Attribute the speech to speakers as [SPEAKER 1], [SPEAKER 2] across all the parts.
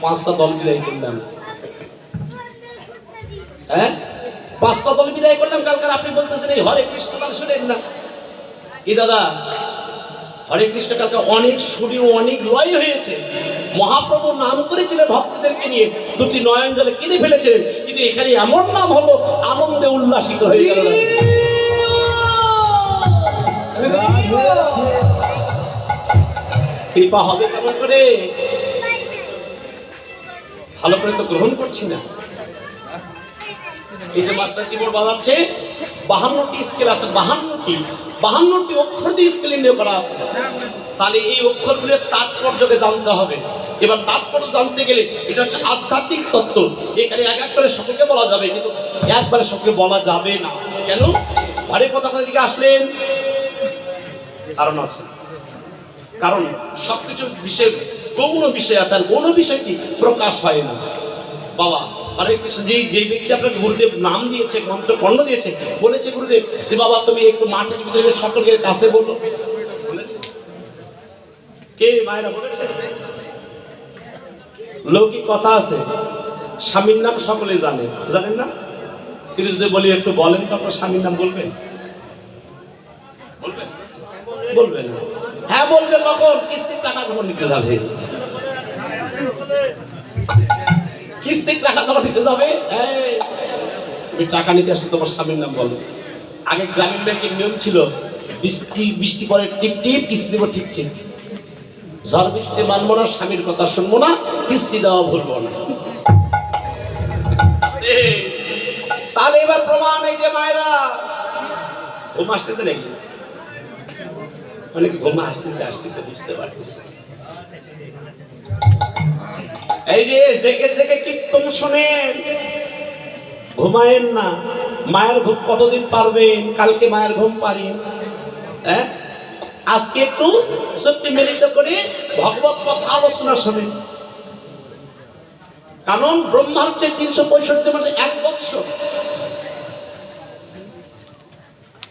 [SPEAKER 1] পাঁচটা দল বিদায় হ্যাঁ? পাঁচটা দল করলাম, কালকে আপনি বলতেছেন, এই হরে কৃষ্ণ শুনেন না। কি দাদা? হরে কৃষ্ণ কালকে অনেক সুরি অনেক লয় হয়েছে। মহাপ্রভু নাম করেছিলেন ভক্তদেরকে নিয়ে, দুটি নয়ন জলে কিনে ফেলেছিলেন কিন্তু এখানে এমন নাম হলো, আনন্দে উল্লাসিত হয়ে গেল। কৃপা হবে কেমন করে? ভালো করে তো গ্রহণ করছি না। এই যে মাস্টার কিবোর্ড বাজাচ্ছে, বাহান্নটি স্কেল আছে বাহান্নটি বাহান্নটি অক্ষর দিয়ে স্কেল নির্ণয় করা আছে। তাহলে এই অক্ষরগুলোর তাৎপর্যকে জানতে হবে। এবার তাৎপর্য জানতে গেলে এটা হচ্ছে আধ্যাত্মিক তত্ত্ব। এখানে এক এক করে সকলকে বলা যাবে, কিন্তু একবারে সকলকে বলা যাবে না। কেন? ঘরে কথা কথা দিকে আসলেন? কারণ আছে। কারণ সবকিছু বিষয় গৌণ বিষয় আছে, আর গৌণ বিষয়টি প্রকাশ হয় না। বাবা কৃষ্ণ যেই যে ব্যক্তি আপনাকে গুরুদেব নাম দিয়েছে, মন্ত্র খণ্ড দিয়েছে, বলেছে গুরুদেব, যে বাবা তুমি একটু মাঠের ভিতরে সকলকে কাছে বলো। কে মায়েরা বলেছে? লৌকিক কথা আছে, স্বামীর নাম সকলে জানে। জানেন না? কিন্তু যদি বলি একটু বলেন, তো আপনার স্বামীর নাম বলবেন? বলবেন? হ্যাঁ বলবে কখন কিস্তির টাকা যখন নিতে যাবে। কিস্তির টাকা যখন নিতে যাবে? তুমি টাকা নিতে আসো, তোমার স্বামীর নাম বলো। আগে গ্রামীণ ব্যাংকের নিয়ম ছিল, বৃষ্টি বৃষ্টি পরে টিপ টিপ, কিস্তি দেবো ঠিক ঠিক ঝড়, বৃষ্টি, মানবো না, স্বামীর কথা শুনব না, কিস্তি দেওয়া ভুলবো না। তাহলে এবার প্রমাণ এই যে মায়েরা, ঘুম আসতেছে নাকি? অনেক ঘুম আসতেছে আসতেছে, বুঝতে পারতেছে। এই যে জেগে জেগে কীর্তন শোনেন। ঘুমায়েন না। মায়ের ঘুম কতদিন পারবেন? কালকে মায়ের ঘুম পারেন হ্যাঁ? আজকে একটু সত্যি মিলিত করে ভগবত কথা আলোচনা শোনেন। কারণ ব্রহ্মা হচ্ছে তিনশো পঁয়ষট্টি মাসে এক বৎসর।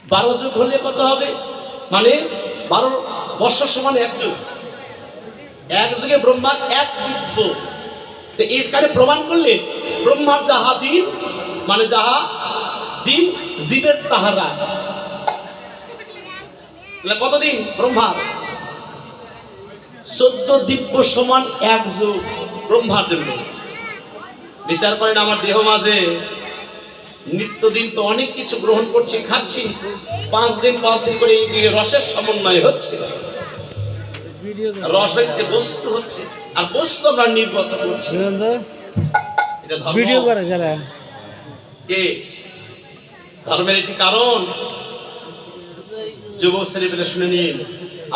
[SPEAKER 1] বারো যুগ হলে কত হবে? মানে বারো বৎসর সমান এক যুগ। এক যুগে ব্রহ্মার এক দিব্য। তো এইখানে প্রমাণ করলে ব্রহ্মার যাহা দিন মানে যাহা দিন, জীবের তাহারা। তাহলে কতদিন ব্রহ্মার। চোদ্দ দিব্য সমান এক যুগ ব্রহ্মার জন্য। বিচার করেন আমার দেহ মাঝে। নিত্যদিন তো অনেক কিছু গ্রহণ করছি, খাচ্ছি। পাঁচ দিন পাঁচ দিন করে এই রসের সমন্বয় হচ্ছে। রস বস্তু হচ্ছে আর বস্তু আমরা নির্গত করছি।
[SPEAKER 2] ভিডিও করে যারা।
[SPEAKER 1] কে? ধর্মের একটি কারণ। যুবক ছেলেপেলে শুনে নিন।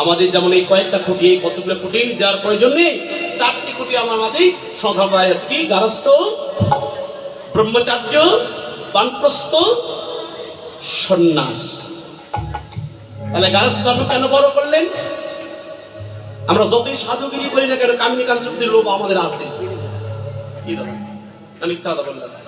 [SPEAKER 1] আমাদের যেমন এই কয়েকটা খুঁটি এই কতগুলো খুঁটি দেওয়ার প্রয়োজন নেই চারটি খুঁটি আমার মাঝেই সন্ধ্যাবায় আছে কি? গারস্থ ব্রহ্মচার্য বানপ্রস্থ সন্ন্যাস। তাহলে গারস্থ ধর্ম কেন বড় করলেন? আমরা যতই সাধুগিরি করি না কেন, কামিনী কাঞ্চন লোভ আমাদের আছে। কি দাদা? আমি কথা বললাম।